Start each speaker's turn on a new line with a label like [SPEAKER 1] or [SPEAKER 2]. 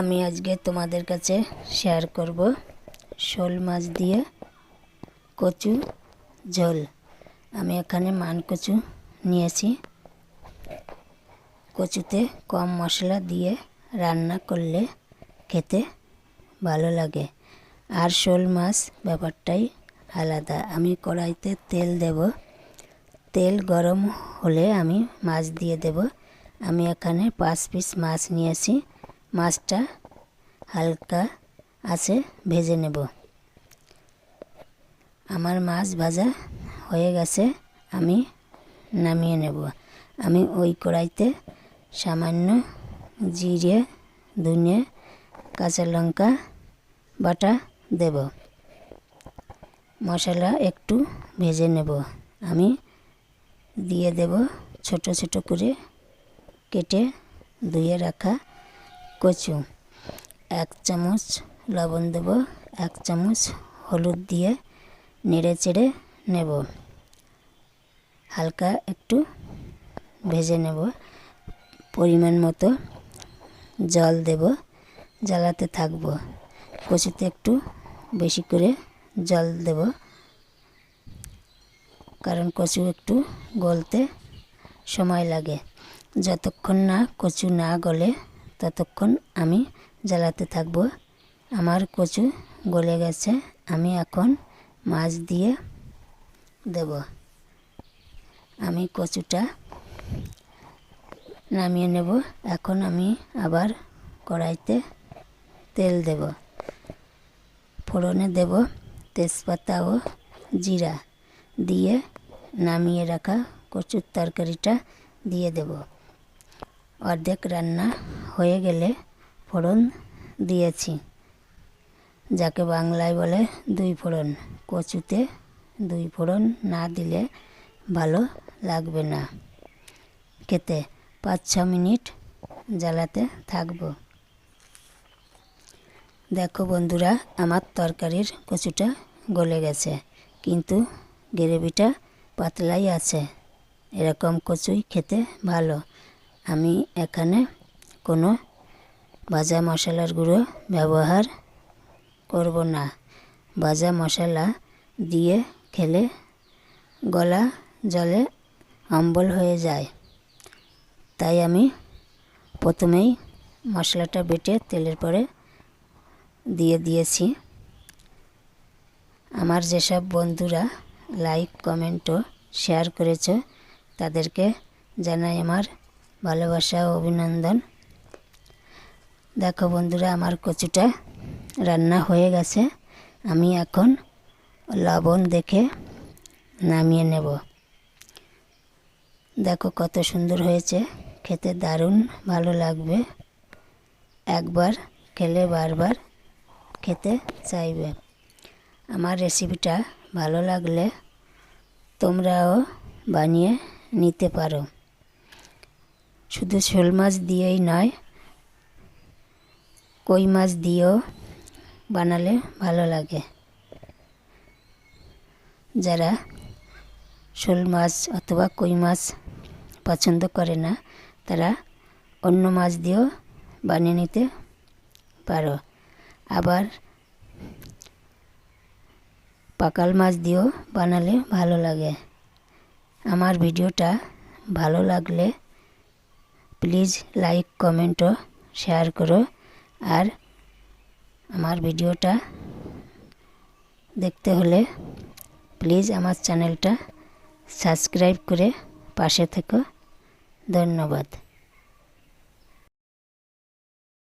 [SPEAKER 1] আমি আজকে তোমাদের কাছে শেয়ার করব শোল মাছ দিয়ে কচু, ঝোল। আমি এখানে মান কচু নিয়েছি। কচুতে কম মশলা দিয়ে রান্না করলে খেতে ভালো লাগে। আর শোল মাছ ব্যাপারটাই আলাদা। আমি কড়াইতে তেল দেব। তেল গরম হলে আমি মাছ দিয়ে দেব। আমি এখানে পাঁচ পিস মাছ নিয়েছি। মাছটা হালকা আছে, ভেজে নেব। আমার মাছ ভাজা হয়ে গেছে, আমি নামিয়ে নেব। আমি ওই কড়াইতে সামান্য জিরে, ধনে, কাঁচা লঙ্কা বাটা দেব। মশলা একটু ভেজে নেব। আমি দিয়ে দেব ছোট ছোট করে কেটে ধুয়ে রাখা কচু, এক চামচ লবণ দেব, এক চামচ হলুদ দিয়ে নেড়ে চেড়ে নেব। হালকা একটু ভেজে নেব। পরিমাণ মতো জল দেব, জ্বালাতে থাকব। কচুতে একটু বেশি করে জল দেব, কারণ কচু একটু গলতে সময় লাগে। যতক্ষণ না কচু না গলে ততক্ষণ আমি জ্বালাতে থাকব। আমার কচু গলে গেছে, আমি এখন মাছ দিয়ে দেব। আমি কচুটা নামিয়ে নেব। এখন আমি আবার কড়াইতে তেল দেব। ফোড়নে দেব তেজপাতা ও জিরা দিয়ে নামিয়ে রাখা কচুর তরকারিটা দিয়ে দেব। অর্ধেক রান্না হয়ে গেলে ফোড়ন দিয়েছি, যাকে বাংলায় বলে দুই ফোড়ন। কচুতে দুই ফোড়ন না দিলে ভালো লাগবে না। খেতে পাঁচ ছ মিনিট জ্বালাতে থাকব। দেখো বন্ধুরা, আমার তরকারির কচুটা গলে গেছে, কিন্তু গ্রেভিটা পাতলাই আছে। এরকম কচুই খেতে ভালো। আমি এখানে কোনো ভাজা মশলার গুঁড়ো ব্যবহার করব না। ভাজা মশলা দিয়ে খেলে গলা জলে অম্বল হয়ে যায়। তাই আমি প্রথমেই মশলাটা বেটে তেলের পরে দিয়ে দিয়েছি। আমার যেসব বন্ধুরা লাইক, কমেন্ট ও শেয়ার করেছ, তাদেরকে জানাই আমার ভালোবাসা অভিনন্দন। দেখো বন্ধুরা, আমার কচুটা রান্না হয়ে গেছে। আমি এখন লবণ দেখে নামিয়ে নেব। দেখো কত সুন্দর হয়েছে। খেতে দারুণ ভালো লাগবে। একবার খেলে বারবার খেতে চাইবে। আমার রেসিপিটা ভালো লাগলে তোমরাও বানিয়ে নিতে পারো। শুধু শোল মাছ দিয়েই নয়, কই মাছ দিয়েও বানালে ভালো লাগে। যারা শোল মাছ অথবা কই মাছ পছন্দ করে না, তারা অন্য মাছ দিয়েও বানিয়ে নিতে পারো। আবার পাকাল মাছ দিয়েও বানালে ভালো লাগে। আমার ভিডিওটা ভালো লাগলে প্লিজ লাইক কমেন্ট শেয়ার করো আর আমার ভিডিওটা দেখতে হলে প্লিজ আমার চ্যানেলটা সাবস্ক্রাইব করে পাশে থেকো ধন্যবাদ